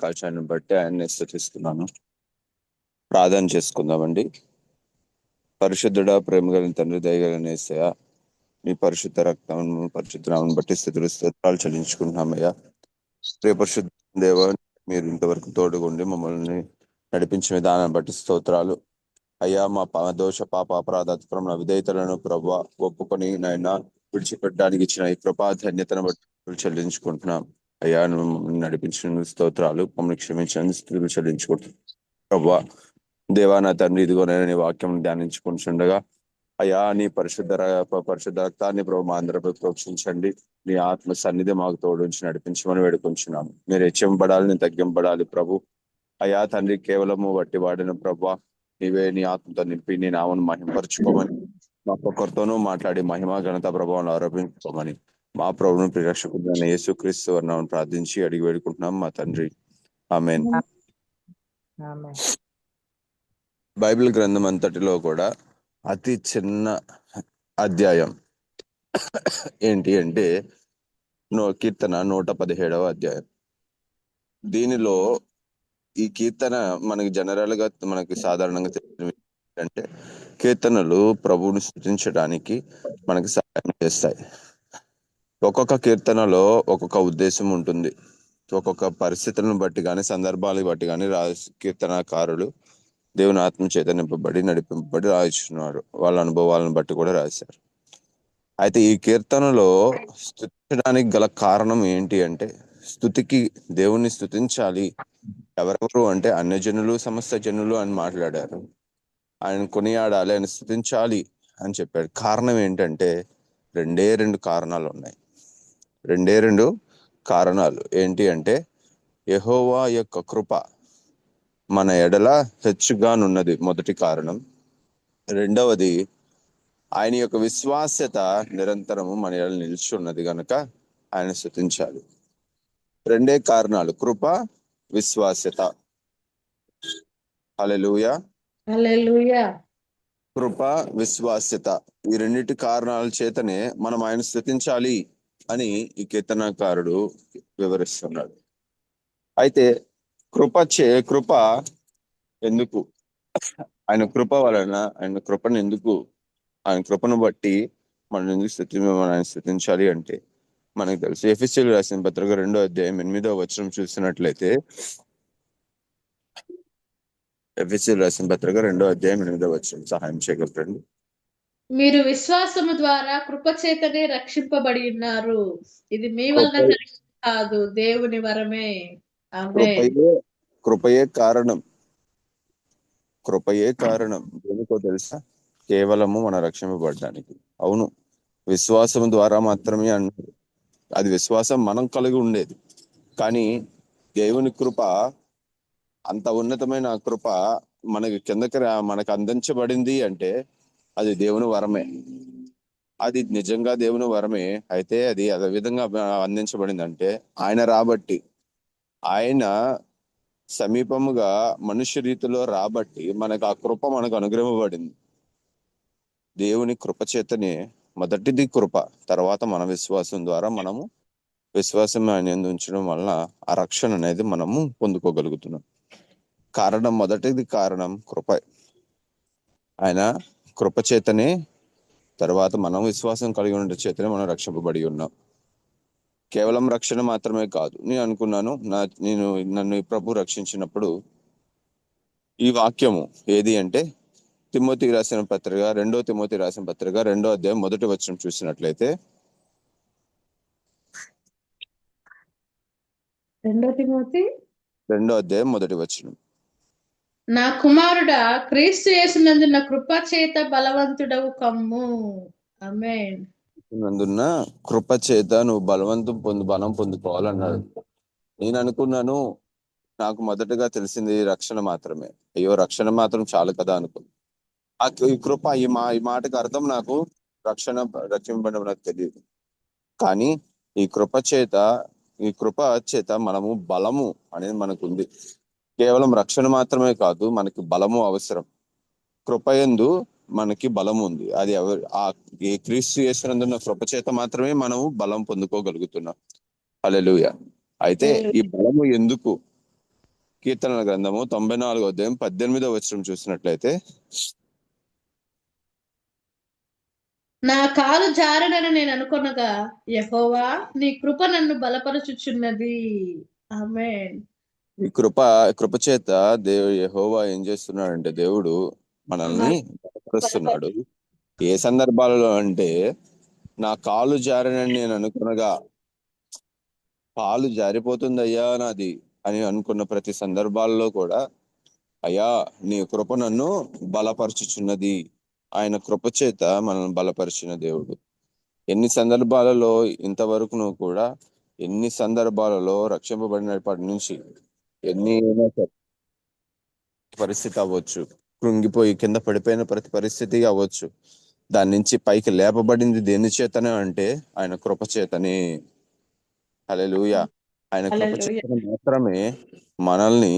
కాల్చాన్ని బట్టి ఆయన్ని స్థుతిస్తున్నాను. ప్రార్థన చేసుకుందామండి. పరిశుద్ధుడ ప్రేమ కలిగిన తండ్రి దయగలిగిన ఏసయ్య మీ పరిశుద్ధ రక్తం పరిశుద్ధ బట్టి స్థితులు స్తోత్రాలు చెల్లించుకుంటున్నామయ్యా. శ్రీ పరిశుద్ధ దేవ మీరు ఇంతవరకు తోడుగుండి మమ్మల్ని నడిపించిన విధానం బట్టి స్తోత్రాలు. అయ్యా మా పా- దోష పాప అపరాధ అతిక్రమణ విధేయతలను ప్రభు ఒప్పుకొని నాయన విడిచిపెట్టడానికి ఇచ్చిన ఈ కృపా ధన్యతను బట్టి చెల్లించుకుంటున్నాం. అయ్యా మమ్మల్ని నడిపించిన స్తోత్రాలు మమ్మల్ని క్షమించండి స్థితులు చెల్లించుకుంటున్నాం. ప్రభా దేవా నా తండ్రి ఇదిగోనైనా నీ వాక్యం ధ్యానించుకుంటుండగా అయ్యా నీ పరిశుద్ధ పరిశుద్ధ రక్తాన్ని ప్రభు మా అందరిపై ప్రోక్షించండి. నీ ఆత్మ సన్నిధి మాకు తోడుంచి నడిపించమని వేడుకుంటున్నాము మీరు హెచ్చింపడాలి నేను తగ్గింపడాలి ప్రభు. అయ్యా తండ్రి కేవలము వట్టి వాడిన ప్రభా నీవే నీ ఆత్మతో నింపి నీ నామను మహింపరచుకోమని మా ఒక్కొక్కరితోనూ మాట్లాడి మహిమ ఘనత ప్రభావం ఆరోపించుకోమని. మా ప్రభును ప్రిరక్షకుడైన యేసుక్రీస్తు వర్ణాన్ని ప్రార్థించి అడిగి వేడుకుంటున్నాం మా తండ్రి. ఆమెన్. ఆమె బైబిల్ గ్రంథం అంతటిలో కూడా అతి చిన్న అధ్యాయం ఏంటి అంటే నో కీర్తన నూట పదిహేడవ అధ్యాయం. దీనిలో ఈ కీర్తన మనకి జనరల్గా మనకి సాధారణంగా తెలిసిన అంటే కీర్తనలు ప్రభువుని స్థుతించడానికి మనకి సహాయం చేస్తాయి. ఒక్కొక్క కీర్తనలో ఒక్కొక్క ఉద్దేశం ఉంటుంది. ఒక్కొక్క పరిస్థితులను బట్టి కానీ సందర్భాలను బట్టి కానీ రా కీర్తనకారులు దేవుని ఆత్మ చేత నడిపింపబడి రాయించున్నారు. వాళ్ళ అనుభవాలను బట్టి కూడా రాశారు. అయితే ఈ కీర్తనలో స్థుతించడానికి గల కారణం ఏంటి అంటే స్థుతికి దేవుణ్ణి స్థుతించాలి. ఎవరెవరు అంటే అన్యజనులు సమస్త జనులు అని మాట్లాడారు. ఆయన కొనియాడాలి ఆయన స్థుతించాలి అని చెప్పాడు. కారణం ఏంటంటే రెండే రెండు కారణాలు ఉన్నాయి రెండే రెండు కారణాలు. ఏంటి అంటే యెహోవా యొక్క కృప మన ఎడల హెచ్చుగానున్నది మొదటి కారణం. రెండవది ఆయన యొక్క విశ్వాస్యత నిరంతరము మన ఎడల నిలిచి ఉన్నది గనక ఆయన స్థుతించాలి. రెండే కారణాలు కృప విశ్వాస్యత. హల్లెలూయా. కృప విశ్వాస్యత ఈ రెండిటి కారణాల చేతనే మనం ఆయన స్థుతించాలి. అని ఈ కీర్తనకారుడు వివరిస్తున్నాడు. అయితే కృప చే కృప ఎందుకు? ఆయన కృప వలన ఆయన కృపను ఎందుకు? ఆయన కృపను బట్టి మనం ఎందుకు స్థుతి మనం ఆయన స్థుతించాలి అంటే మనకు తెలుసు. ఎఫ్ఎస్సీలు రాసిన పత్రిక రెండో అధ్యాయం ఎనిమిదో వచనం చూసినట్లయితే ఎఫ్ఎస్సీలు రాసిన పత్రిక రెండో అధ్యాయం ఎనిమిదో వచనం సహాయం చేయగలరండి. మీరు విశ్వాసము ద్వారా కృప చేతనే రక్షింపబడి ఉన్నారు. ఇది మీ వలన కలిగింది కాదు దేవుని వరమే. కృపయే కారణం. కృపయే కారణం. దేనికో తెలుసా? కేవలము మన రక్షింపబడడానికి. అవును విశ్వాసం ద్వారా మాత్రమే అన్నారు అది విశ్వాసం మనం కలిగి ఉండేది. కానీ దేవుని కృప అంత ఉన్నతమైన కృప మనకి కిందకి మనకు అందించబడింది అంటే అది దేవుని వరమే. అది నిజంగా దేవుని వరమే. అయితే అది అదే విధంగా అందించబడిందంటే ఆయన రాబట్టి ఆయన సమీపముగా మనుష్య రీతిలో రాబట్టి మనకు ఆ కృప మనకు అనుగ్రహపడింది దేవుని కృప చేతనే మొదటిది కృప తర్వాత మన విశ్వాసం ద్వారా మనము విశ్వాసం ఆయన ఉంచడం వలన ఆ రక్షణ అనేది మనము పొందుకోగలుగుతున్నాం. కారణం మొదటిది కారణం కృప. ఆయన కృప చేతనే తర్వాత మనం విశ్వాసం కలిగి ఉండే చేతనే మనం రక్షింపబడి ఉన్నాం. కేవలం రక్షణ మాత్రమే కాదు. నేను అనుకున్నాను నా నేను నన్ను ఈ ప్రభు రక్షించినప్పుడు ఈ వాక్యము ఏది అంటే తిమోతి రాసిన పత్రిక రెండో తిమోతి రాసిన పత్రిక రెండో అధ్యాయం మొదటి వచనం చూసినట్లయితే రెండో తిమోతి రెండో అధ్యాయం మొదటి వచనం. నా కుమారుడా క్రీస్తు చేసినందున కృప చేత బలవంతుడవు కమ్ము. నందున్న కృప చేత నువ్వు బలవంతం పొందు బలం పొందుకోవాలన్నాడు. నేను అనుకున్నాను నాకు మొదటగా తెలిసింది రక్షణ మాత్రమే. అయ్యో రక్షణ మాత్రం చాలు కదా అనుకున్నాను ఆ ఈ కృప ఈ మా ఈ మాటకు అర్థం నాకు రక్షణ రక్షింపడం నాకు తెలియదు. కానీ ఈ కృప చేత ఈ కృప చేత మనము బలము అనేది మనకు ఉంది కేవలం రక్షణ మాత్రమే కాదు మనకి బలము అవసరం. కృపయందు మనకి బలం ఉంది. అది ఎవరు ఆ క్రీస్తు యేసునందున్న కృప చేత మాత్రమే మనము బలం పొందుకోగలుగుతున్నాం. హల్లెలూయా. అయితే ఈ బలము ఎందుకు? కీర్తనల గ్రంథము తొంభై నాలుగో అధ్యాయం పద్దెనిమిదో వచనం చూసినట్లయితే నా కాలు జారనని నేను అనుకొనగా యెహోవా నీ కృప నన్ను బలపరచుచున్నది. ఆమేన్. ఈ కృప కృప చేత దేవు యెహోవా ఏం చేస్తున్నాడంటే దేవుడు మనల్ని బలపరుస్తున్నాడు. ఏ సందర్భాలలో అంటే నా కాలు జారనని నేను అనుకునగా కాలు జారిపోతుంది అయ్యా నాది అని అనుకున్న ప్రతి సందర్భాల్లో కూడా అయ్యా నీ కృప నన్ను బలపరచుచున్నది. ఆయన కృప చేత మనల్ని బలపరిచిన దేవుడు. ఎన్ని సందర్భాలలో ఇంతవరకు నువ్వు కూడా ఎన్ని సందర్భాలలో రక్షింపబడినప్పటి నుంచి ఎన్ని అయినా సరే పరిస్థితి అవ్వచ్చు. కృంగిపోయి కింద పడిపోయిన ప్రతి పరిస్థితి అవ్వచ్చు. దాని నుంచి పైకి లేపబడింది దేని చేతనే అంటే ఆయన కృప చేతనే. హల్లెలూయా. ఆయన కృప. చేతనే మాత్రమే మనల్ని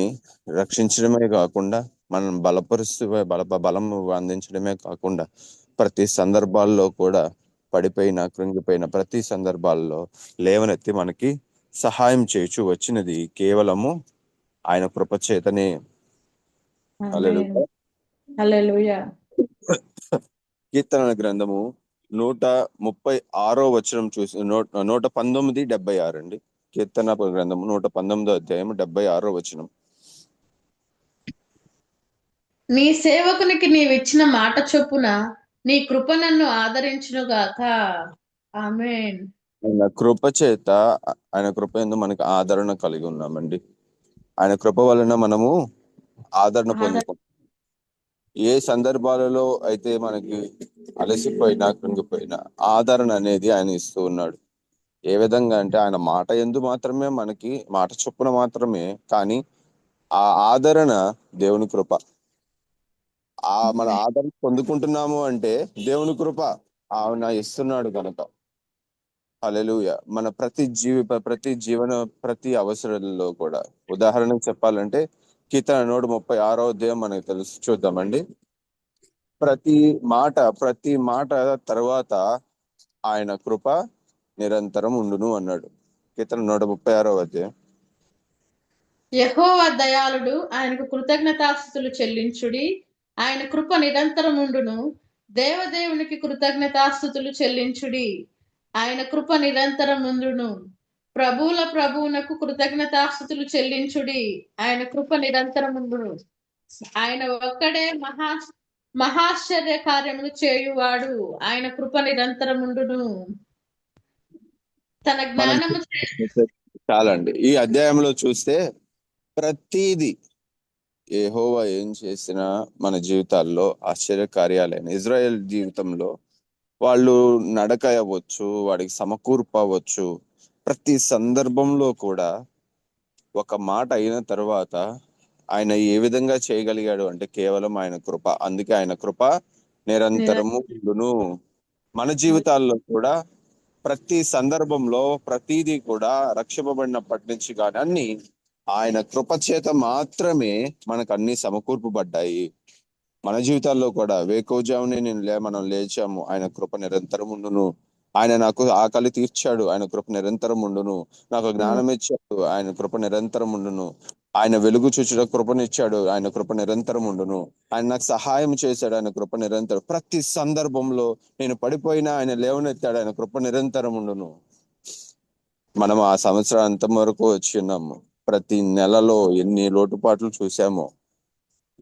రక్షించడమే కాకుండా మనం బలపరుస్తూ బల బలం అందించడమే కాకుండా ప్రతి సందర్భాల్లో కూడా పడిపోయిన కృంగిపోయిన ప్రతి సందర్భాల్లో లేవనెత్తి మనకి సహాయం చేయొచ్చు వచ్చినది కేవలము ఆయన కృప చేతనే కీర్తనల గ్రంథము నూట ముప్పై ఆరో వచనం చూసి నూట పంతొమ్మిది డెబ్బై ఆరు అండి. కీర్తన గ్రంథము నూట పంతొమ్మిదో అధ్యాయం డెబ్బై ఆరో వచనం. నీ సేవకునికి నీవిచ్చిన మాట చొప్పున నీ కృప నన్ను ఆదరించునుగాక. ఆమేన్. ఆయన కృప చేత ఆయన కృప ఎందు మనకి ఆదరణ కలిగి ఉన్నామండి. ఆయన కృప వలన మనము ఆదరణ. పొందుకుంటాం ఏ సందర్భాలలో అయితే మనకి అలసిపోయినా కృంగిపోయినా ఆదరణ అనేది ఆయన ఇస్తూ ఉన్నాడు. ఏ విధంగా అంటే ఆయన మాట ఎందు మాత్రమే మనకి మాట చొప్పున మాత్రమే కానీ ఆ ఆదరణ దేవుని కృప. ఆ మన ఆదరణ పొందుకుంటున్నాము అంటే దేవుని కృప. ఆయన ఇస్తున్నాడు కనుక అలెలుయ. మన ప్రతి జీవి ప్రతి జీవన ప్రతి అవసరంలో కూడా. ఉదాహరణకు చెప్పాలంటే కీర్తన నూట ముప్పై ఆరో అధ్యాయం మనకు తెలుసు. చూద్దామండి. ప్రతి మాట ప్రతి మాట తర్వాత ఆయన కృప నిరంతరం ఉండును అన్నాడు. కీర్తన నూట ముప్పై ఆరో అధ్యాయం. యెహోవా దయాళుడు ఆయనకు కృతజ్ఞతాస్థుతులు చెల్లించుడి. ఆయన కృప నిరంతరం ఉండును. దేవదేవునికి కృతజ్ఞతాస్థుతులు చెల్లించుడి. ఆయన కృప నిరంతరం ఉండును. ప్రభువుల ప్రభువునకు కృతజ్ఞతాస్థుతులు చెల్లించుడి. ఆయన కృప నిరంతరం ఉండును. ఆయన ఒక్కడే మహా మహాశ్చర్య కార్యములు చేయువాడు. ఆయన కృప నిరంతరం ఉండును. తన జ్ఞానము చాలండి. ఈ అధ్యాయంలో చూస్తే ప్రతీది ఏహోవా ఏం చేసినా మన జీవితాల్లో ఆశ్చర్య కార్యాలైన ఇజ్రాయెల్ జీవితంలో వాళ్ళు నడక అవ్వచ్చు వాడికి సమకూర్పు అవ్వచ్చు. ప్రతి సందర్భంలో కూడా ఒక మాట అయిన తర్వాత ఆయన ఏ విధంగా చేయగలిగాడు అంటే కేవలం ఆయన కృప. అందుకే ఆయన కృప నిరంతరము ఉండును. మన జీవితాల్లో కూడా ప్రతి సందర్భంలో ప్రతిదీ కూడా రక్షింపబడినప్పటి నుంచి కానీ అన్ని ఆయన కృప చేత మాత్రమే మనకు అన్ని సమకూర్పబడ్డాయి. మన జీవితాల్లో కూడా వేకోజామునే నేను లే మనం లేచాము. ఆయన కృప నిరంతరం ఉండును. ఆయన నాకు ఆకలి తీర్చాడు. ఆయన కృప నిరంతరం ఉండును. నాకు జ్ఞానం ఇచ్చాడు. ఆయన కృప నిరంతరం ఉండును. ఆయన వెలుగు చూచుట కృపనిచ్చాడు. ఆయన కృప నిరంతరం ఉండును. ఆయన నాకు సహాయం చేశాడు. ఆయన కృప నిరంతరం. ప్రతి సందర్భంలో నేను పడిపోయినా ఆయన లేవనెత్తాడు. ఆయన కృప నిరంతరం ఉండును. మనం ఆ సంవత్సరాంతం వరకు వచ్చి ఉన్నాము. ప్రతి నెలలో ఎన్ని లోటుపాట్లు చూసామో.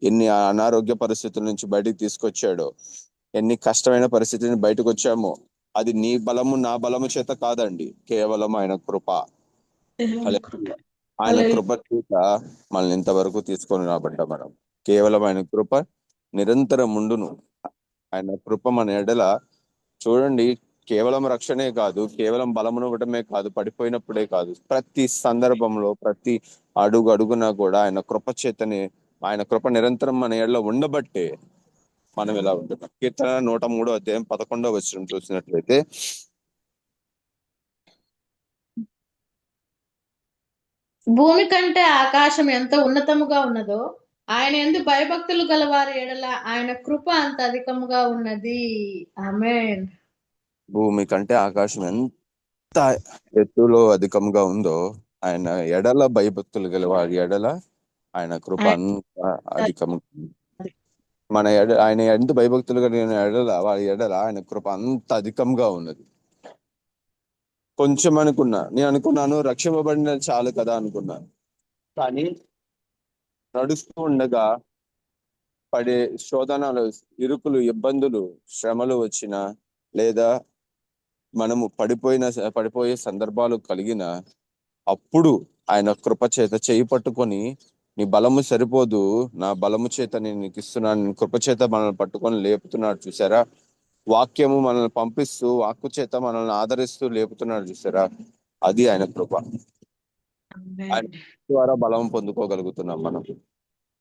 ఎన్ని అనారోగ్య పరిస్థితుల నుంచి బయటికి తీసుకొచ్చాడో ఎన్ని కష్టమైన పరిస్థితి నుంచి బయటకు వచ్చామో అది నీ బలము నా బలము చేత కాదండి కేవలం ఆయన కృప. ఆయన. కృప చేత మనల్ని ఇంతవరకు తీసుకొని రాబడ్డా మనం కేవలం ఆయన కృప నిరంతరం ఉండును ఆయన కృప మన ఎడల చూడండి కేవలం రక్షణే కాదు కేవలం బలమును ఇవ్వడమే కాదు పడిపోయినప్పుడే కాదు ప్రతి సందర్భంలో ప్రతి అడుగు అడుగునా కూడా ఆయన కృప చేతనే ఆయన కృప నిరంతరం మన ఎడలో ఉండబట్టే మనం ఇలా ఉంటున్నాం. కీర్తన నూట మూడో అధ్యాయం పదకొండో వచ్చిన చూసినట్లయితే భూమి కంటే ఆకాశం ఎంత ఉన్నతముగా ఉన్నదో ఆయన ఎందు భయభక్తులు గలవారి ఎడల ఆయన కృప అంత అధికముగా ఉన్నది. ఆమేన్. భూమి కంటే ఆకాశం ఎంత ఎత్తులో అధికంగా ఉందో ఆయన ఎడల భయభక్తులు గల వారి ఎడల ఆయన కృప అంత అధికం మన ఎడ ఆయన ఎంత భయభక్తులుగా నేను ఎడల వారి ఎడల ఆయన కృప అంత అధికంగా ఉన్నది. కొంచెం అనుకున్నా. నేను అనుకున్నాను రక్షింపబడిన చాలు కదా అనుకున్నాను కానీ నడుస్తూ ఉండగా పడే శోధనలు ఇరుకులు ఇబ్బందులు శ్రమలు వచ్చిన లేదా మనము పడిపోయిన పడిపోయే సందర్భాలు కలిగిన అప్పుడు ఆయన కృప చేత చేయి పట్టుకొని నీ బలము సరిపోదు నా బలము చేత నేను నీకు ఇస్తున్నాను నీ కృప చేత మనల్ని పట్టుకొని లేపుతున్నాడు చూసారా? వాక్యము మనల్ని పంపిస్తూ వాక్కు చేత మనల్ని ఆదరిస్తూ లేపుతున్నాడు చూసారా? అది ఆయన కృప. ఆమేన్. ద్వారా బలం పొందుకోగలుగుతున్నాం మనం.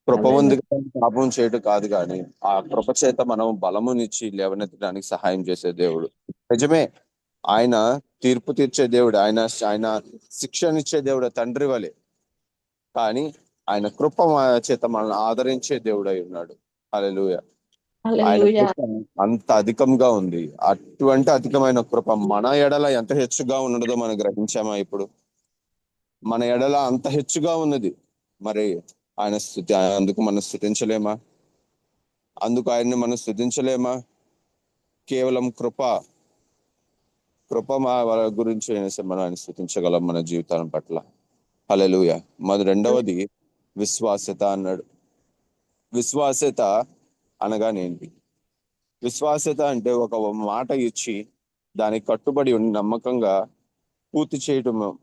కృప ఉంది పాపం చేయటం కాదు కానీ ఆ కృప చేత మనం బలమునిచ్చి లేవనెత్తడానికి సహాయం చేసే దేవుడు. నిజమే ఆయన తీర్పు తీర్చే దేవుడు ఆయన ఆయన శిక్షనిచ్చే దేవుడు తండ్రి వలె. కానీ ఆయన కృప చేత మనల్ని ఆదరించే దేవుడు ఉన్నాడు. హల్లెలూయ. ఆయన అంత అధికంగా ఉంది. అటువంటి అధికమైన కృప మన ఎడల ఎంత హెచ్చుగా ఉన్నదో మనం గ్రహించామా ఇప్పుడు? మన ఎడల అంత హెచ్చుగా ఉన్నది. మరి ఆయన స్థుతి అందుకు మనం స్థుతించలేమా? అందుకు ఆయన్ని మనం స్థుతించలేమా? కేవలం కృప. కృప మా వాళ్ళ గురించి మనం ఆయన స్థుతించగలం మన జీవితాల పట్ల. హల్లెలూయ. మరి రెండవది విశ్వాసత అన్నాడు. విశ్వాసత అనగానేంటి? విశ్వాసత అంటే ఒక మాట ఇచ్చి దానికి కట్టుబడి ఉండి నమ్మకంగా పూర్తి చేయటం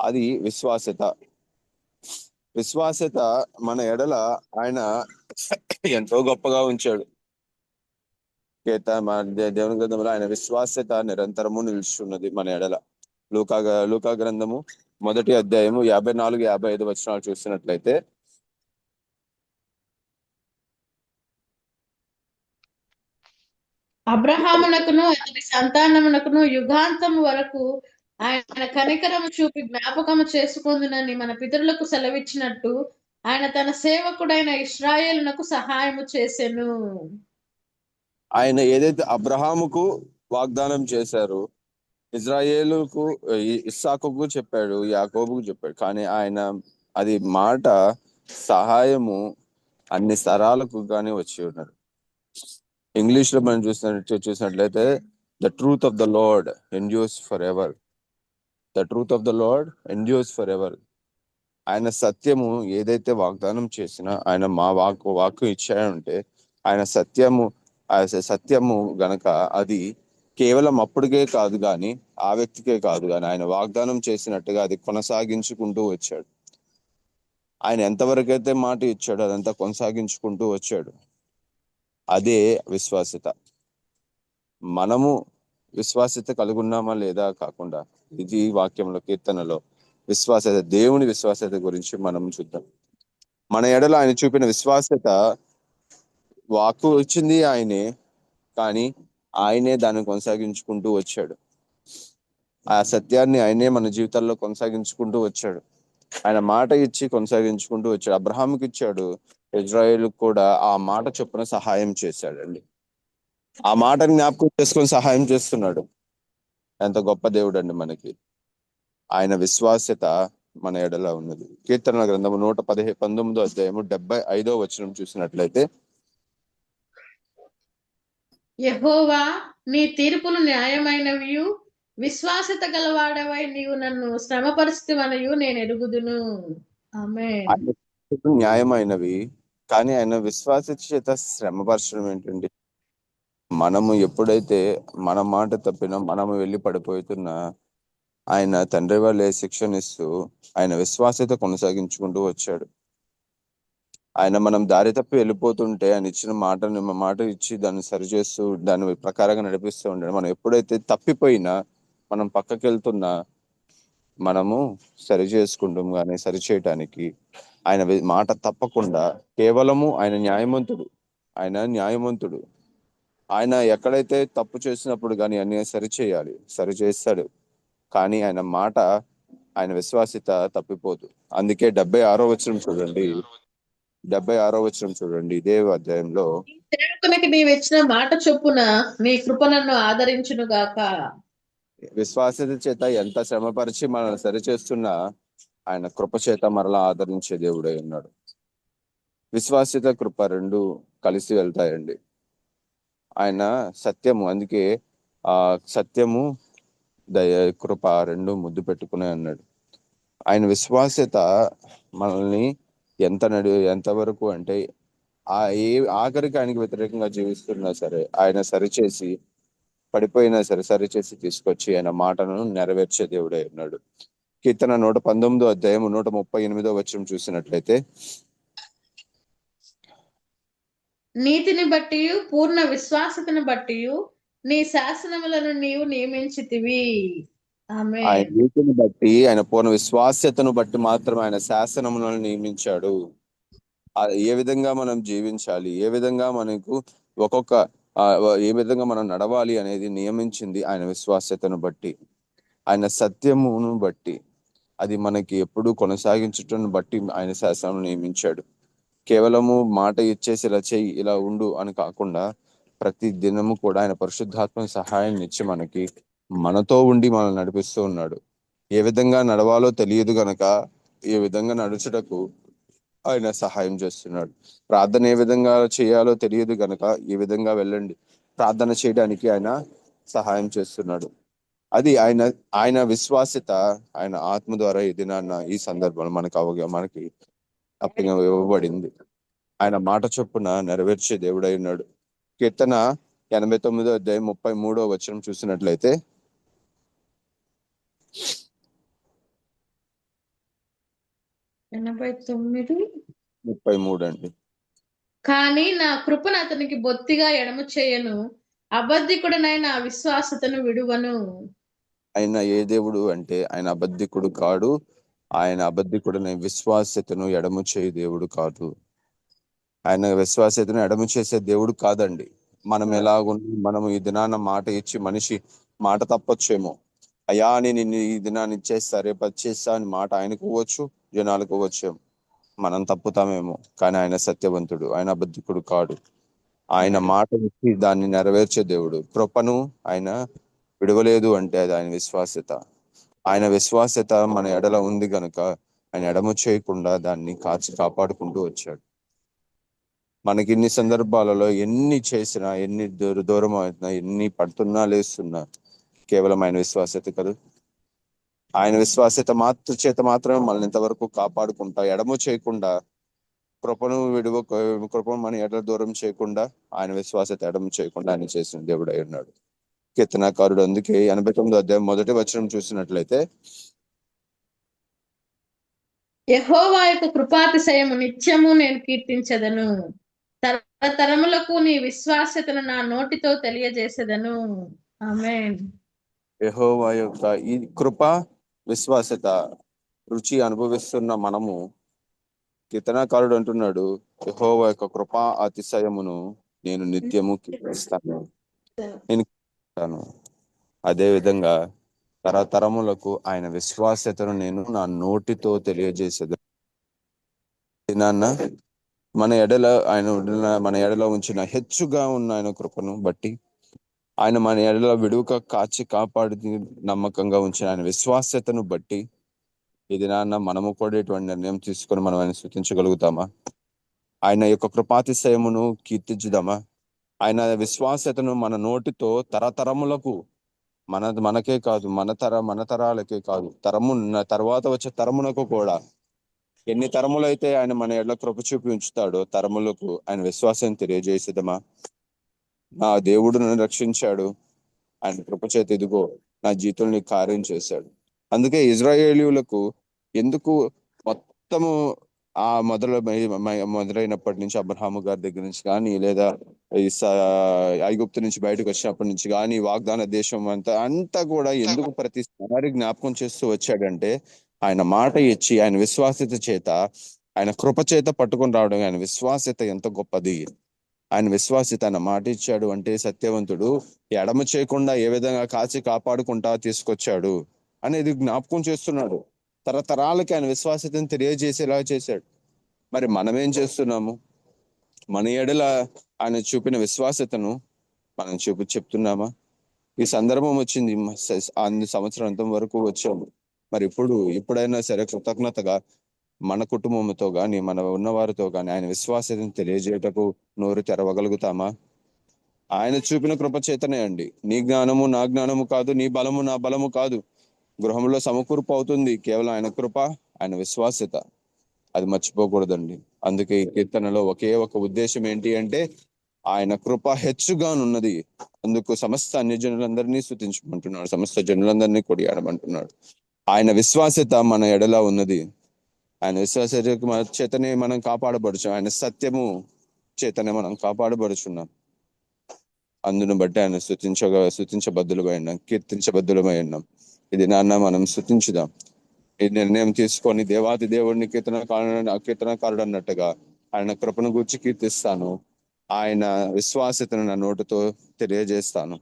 అది విశ్వాసత విశ్వాసత మన ఎడల ఆయన ఎంతో గొప్పగా ఉంచాడు. కేత దేవుని గ్రంథంలో ఆయన విశ్వాసత నిరంతరము నిలుచున్నది మన ఎడల. లూకా లూకా గ్రంథము మొదటి అధ్యాయము యాభై నాలుగు యాభై ఐదు వచనాలు చూసినట్లయితే అబ్రహామునకును అతని సంతానమునకును యుగాంతము వరకు ఆయన కనికరము చూపి జ్ఞాపకము చేసుకుందునని మన పితరులకు సెలవిచ్చినట్టు ఆయన తన సేవకుడైన ఇస్రాయేలునకు సహాయము చేసెను. ఆయన ఏదైతే అబ్రహాముకు వాగ్దానం చేశారు ఇజ్రాయేలుకు ఇ- ఇస్సాకుకు చెప్పాడు యాకోబుకు చెప్పాడు. కానీ ఆయన అది మాట సహాయము అన్ని స్థరాలకు కానీ వచ్చి ఉన్నారు ఇంగ్లీష్లో మనం చూసినట్టు చూసినట్లయితే the truth of the lord endures for ever the truth of the lord endures for ever ఆయన సత్యము ఏదైతే వాగ్దానం చేసినా ఆయన మా వాక్ వాక్కు ఇచ్చాయంటే ఆయన సత్యము ఆ సత్యము గనక అది కేవలం అప్పటికే కాదు కానీ ఆ వ్యక్తికే కాదు కానీ ఆయన వాగ్దానం చేసినట్టుగా అది కొనసాగించుకుంటూ వచ్చాడు. ఆయన ఎంతవరకైతే మాట ఇచ్చాడో అదంతా కొనసాగించుకుంటూ వచ్చాడు. అదే విశ్వాసత మనము విశ్వాసత కలుగున్నామా లేదా కాకుండా ఇది వాక్యంలో కీర్తనలో విశ్వాసత దేవుని విశ్వాసత గురించి మనం చూద్దాం. మన ఎడల ఆయన చూపిన విశ్వాసత వాక్కు వచ్చింది ఆయనే కానీ ఆయనే దాన్ని కొనసాగించుకుంటూ వచ్చాడు. ఆ సత్యాన్ని ఆయనే మన జీవితాల్లో కొనసాగించుకుంటూ వచ్చాడు. ఆయన మాట ఇచ్చి కొనసాగించుకుంటూ వచ్చాడు. అబ్రహాంకి ఇచ్చాడు. ఇజ్రాయేల్ కూడా ఆ మాట చొప్పున సహాయం చేశాడండి. ఆ మాటని జ్ఞాపకం చేసుకొని సహాయం చేస్తున్నాడు. ఎంత గొప్ప దేవుడు అండి మనకి. ఆయన విశ్వాస్యత మన ఎడలా ఉన్నది. కీర్తనల గ్రంథము నూట పదిహే పంతొమ్మిదో అధ్యాయము డెబ్బై ఐదో వచనం చూసినట్లయితే యహోవా నీ తీర్పులు న్యాయమైనవియు. విశ్వాసత గలవాడవై నీవు నన్ను శ్రమపరుస్తువనయు నేను ఎరుగుదును. ఆమె న్యాయమైనవి కానీ ఆయన విశ్వాస చేత శ్రమపరచడం ఏంటండి? మనము ఎప్పుడైతే మన మాట తప్పినా మనము వెళ్ళి పడిపోతున్నా ఆయన తండ్రి వాళ్ళే శిక్షణ ఇస్తూ ఆయన విశ్వాసత కొనసాగించుకుంటూ వచ్చాడు. ఆయన మనం దారి తప్పి వెళ్ళిపోతుంటే ఆయన ఇచ్చిన మాటని మాట ఇచ్చి దాన్ని సరిచేస్తూ దాని ప్రకారంగా నడిపిస్తూ ఉంటాడు మనం ఎప్పుడైతే తప్పిపోయినా మనం పక్కకి వెళ్తున్నా మనము సరి చేసుకుంటాం కానీ సరి చేయటానికి ఆయన మాట తప్పకుండా కేవలము ఆయన న్యాయవంతుడు ఆయన న్యాయవంతుడు ఆయన ఎక్కడైతే తప్పు చేసినప్పుడు కానీ అన్ని సరిచేయాలి సరి చేస్తాడు. కానీ ఆయన మాట ఆయన విశ్వాసిత తప్పిపోదు. అందుకే డెబ్బై ఆరో వచ్చిన చూడండి. డెబ్బై ఆరో వచనం చూడండి ఇదే అధ్యాయంలో. సేవకునికి నీవు ఇచ్చిన మాట చొప్పున నీ కృప నన్ను ఆదరించును గాక. విశ్వాసత చేత ఎంత శ్రమపరిచి మనల్ని సరి చేస్తున్నా ఆయన కృప చేత మరలా ఆదరించే దేవుడై ఉన్నాడు. విశ్వాసిత కృప రెండు కలిసి వెళ్తాయండి. ఆయన సత్యము అందుకే ఆ సత్యము దయ కృప రెండు ముద్దు పెట్టుకునే అన్నాడు. ఆయన విశ్వాస్యత మనల్ని ఎంత నడి ఎంతవరకు అంటే ఆ ఏ ఆఖరికి ఆయనకి వ్యతిరేకంగా జీవిస్తున్నా సరే ఆయన సరిచేసి పడిపోయినా సరే సరిచేసి తీసుకొచ్చి ఆయన మాటను నెరవేర్చే దేవుడై ఉన్నాడు. కీర్తన నూట పంతొమ్మిదో అధ్యాయం నూట ముప్పై ఎనిమిదో వచ్చం చూసినట్లయితే నీతిని బట్టి పూర్ణ విశ్వాసతను బట్టి నీ శాసనములను నీవు నియమించితివి. ఆయన నీతిని బట్టి ఆయన పూర్ణ విశ్వాస్యతను బట్టి మాత్రం ఆయన శాసనములను నియమించాడు. ఏ విధంగా మనం జీవించాలి ఏ విధంగా మనకు ఒక్కొక్క ఏ విధంగా మనం నడవాలి అనేది నియమించింది ఆయన విశ్వాస్యతను బట్టి. ఆయన సత్యమును బట్టి. అది మనకి ఎప్పుడు కొనసాగించటం బట్టి ఆయన శాసనం నియమించాడు. కేవలము మాట ఇచ్చేసి ఇలా చెయ్యి ఇలా ఉండు అని కాకుండా ప్రతి దినము కూడా ఆయన పరిశుద్ధాత్మ సహాయం ఇచ్చి మనకి మనతో ఉండి మనల్ని నడిపిస్తూ ఉన్నాడు. ఏ విధంగా నడవాలో తెలియదు గనక ఏ విధంగా నడుచుటకు ఆయన సహాయం చేస్తున్నాడు. ప్రార్థన ఏ విధంగా చేయాలో తెలియదు గనక ఏ విధంగా వెళ్ళండి. ప్రార్థన చేయడానికి ఆయన సహాయం చేస్తున్నాడు. అది ఆయన ఆయన విశ్వాసిత ఆయన ఆత్మ ద్వారా ఎదినాన్న ఈ సందర్భంలో మనకు అవగా మనకి అప్పగా ఇవ్వబడింది. ఆయన మాట చొప్పున నెరవేర్చే దేవుడై ఉన్నాడు. కీర్తన ఎనభై తొమ్మిదో అధ్యాయం ముప్పై మూడో వచనం చూసినట్లయితే ఎనభై తొమ్మిది? ముప్పై మూడు అండి. కానీ నా కృపను అతనికి బొత్తిగా ఎడమ చేయను. అబద్ధికుడనైన అవిశ్వాసతను విడువను. ఆయన ఏ దేవుడు అంటే ఆయన అబద్ధికుడు కాడు. ఆయన అబద్ధికుడనే విశ్వాస్యతను ఎడము చేయి దేవుడు కాదు. ఆయన విశ్వాస్యతను ఎడము చేసే దేవుడు కాదండి. మనం ఎలాగుండి మనం ఈ దినాన మాట ఇచ్చి మనిషి మాట తప్పొచ్చేమో. అయ్యా నేను నిన్ను ఈ దినాన్ని ఇచ్చేస్తా రేపు వచ్చేస్తా అని మాట ఆయనకు ఇవ్వచ్చు జనాలకు ఇవ్వచ్చేమో మనం తప్పుతామేమో కానీ ఆయన సత్యవంతుడు ఆయన అబద్ధికుడు కాడు. ఆయన మాట ఇచ్చి దాన్ని నెరవేర్చే దేవుడు. కృపను ఆయన విడవలేదు అంటే అది ఆయన విశ్వాస్యత. ఆయన విశ్వాస్యత మన ఎడల ఉంది గనుక ఆయన ఎడమ చేయకుండా దాన్ని కాచి కాపాడుకుంటూ వచ్చాడు. మనకి ఇన్ని సందర్భాలలో ఎన్ని చేసినా ఎన్ని దూర దూరం అవుతున్నా ఎన్ని పడుతున్నా లేస్తున్నా కేవలం ఆయన విశ్వాసత కదా? ఆయన విశ్వాసత మాత్ర చేత మాత్రమే మనల్ని ఇంతవరకు కాపాడుకుంటా ఎడము చేయకుండా కృపను విడువ కృపను మన ఎడ దూరం చేయకుండా ఆయన విశ్వాసత ఎడమ చేయకుండా ఆయన చేసిన దేవుడు అయి ఉన్నాడు. కీర్తనాకారుడు అందుకే ఎనభై తొమ్మిది అధ్యాయం మొదటి వచనం చూసినట్లయితే యెహోవా యొక్క కృపాతిశయము నిత్యము నేను కీర్తించదను. తరతరములకు నీ విశ్వాసతను నా నోటితో తెలియజేసేదను. ఆమె యహోవా యొక్క ఈ కృప విశ్వాసత రుచి అనుభవిస్తున్న మనము కీర్తనాకారుడు అంటున్నాడు యహోవా యొక్క కృపా అతిశయమును నేను నిత్యము కీర్తిస్తాను. నేను అదే విధంగా తరతరములకు ఆయన విశ్వాసతను నేను నా నోటితో తెలియజేసేది నాన్న మన ఎడల ఆయన మన ఎడలో ఉంచిన హెచ్చుగా ఉన్న ఆయన కృపను బట్టి ఆయన మన ఎడల విడుక కాచి కాపాడి నమ్మకంగా ఉంచిన ఆయన విశ్వాసతను బట్టి ఇది నాన్న మనము కూడా ఇటువంటి నిర్ణయం తీసుకొని మనం ఆయన సూచించగలుగుతామా ఆయన యొక్క కృపాతిశయమును కీర్తించుదామా? ఆయన విశ్వాసతను మన నోటితో తరతరములకు మన మనకే కాదు మన తర మన తరాలకే కాదు తరము తర్వాత వచ్చే తరమునకు కూడా. ఎన్ని తరములైతే ఆయన మన ఎడ్ల కృప చూపి ఉంచుతాడో తరములకు ఆయన విశ్వాసం తెలియజేసేదమా? నా దేవుడు నన్ను రక్షించాడు. ఆయన కృప చేత ఇదిగో నా జీవితంలో కార్యం చేశాడు. అందుకే ఇజ్రాయేలీలకు ఎందుకు మొత్తము ఆ మొదల మొదలైనప్పటి నుంచి అబ్రహాము గారి దగ్గర నుంచి కానీ లేదా ఐగుప్తు నుంచి బయటకు వచ్చినప్పటి నుంచి కానీ వాగ్దాన దేశం అంతా అంతా కూడా ఎందుకు ప్రతిసారి జ్ఞాపకం చేస్తూ వచ్చాడంటే ఆయన మాట ఇచ్చి ఆయన విశ్వాసత చేత ఆయన కృప చేత పట్టుకొని రావడం ఆయన విశ్వాసత ఎంత గొప్పది. ఆయన విశ్వాసి తన మాట ఇచ్చాడు అంటే సత్యవంతుడు ఎడమ చేయకుండా ఏ విధంగా కాచి కాపాడుకుంటా తీసుకొచ్చాడు అనేది జ్ఞాపకం చేస్తున్నాడు. తరతరాలకి ఆయన విశ్వాసతను తెలియజేసేలా చేశాడు. మరి మనం ఏం చేస్తున్నాము? మన ఎడల ఆయన చూపిన విశ్వాసతను మనం చూపి చెప్తున్నామా? ఈ సందర్భం వచ్చింది అన్ని సంవత్సరాంతం వరకు వచ్చాము. మరి ఇప్పుడు ఇప్పుడైనా సరే కృతజ్ఞతగా మన కుటుంబంతో గాని మన ఉన్నవారితో గాని ఆయన విశ్వాసతను తెలియజేయటకు నోరు తెరవగలుగుతామా? ఆయన చూపిన కృప చేతనే అండి. నీ జ్ఞానము నా జ్ఞానము కాదు నీ బలము నా బలము కాదు. గృహంలో సమకూర్పు అవుతుంది. కేవలం ఆయన కృప ఆయన విశ్వాసత. అది మర్చిపోకూడదండి. అందుకే ఈ కీర్తనలో ఒకే ఒక ఉద్దేశం ఏంటి అంటే ఆయన కృప హెచ్చుగానున్నది. అందుకు సమస్త అన్య జనులందరినీ స్థుతించమంటున్నాడు సమస్త జనులందరినీ కొడియాడమంటున్నాడు ఆయన విశ్వాసత మన ఎడలా ఉన్నది. ఆయన విశ్వాస చేతనే మనం కాపాడబడుచు ఆయన సత్యము చేతనే మనం కాపాడబడుచున్నాం. అందును బట్టి ఆయన స్థుతించగా స్థుతించబద్దులుగా ఉన్నాం కీర్తించబద్దులమై ఉన్నాం. ఇది నాన్న మనం స్థుతించుదాం ఈ నిర్ణయం తీసుకొని దేవాది దేవుడిని కీర్తనకారుడు కీర్తనకారుడు అన్నట్టుగా ఆయన కృపను గురించి కీర్తిస్తాను. ఆయన విశ్వాసతను నా నోటితో తెలియజేస్తాను.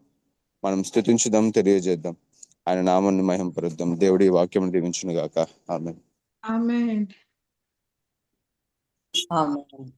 మనం స్థుతించుదాం తెలియజేద్దాం. ఆయన నామాన్ని మహింపరుద్దాం. దేవుడి వాక్యం దీవించును గాక ఆమె ఆమె ఆమేన్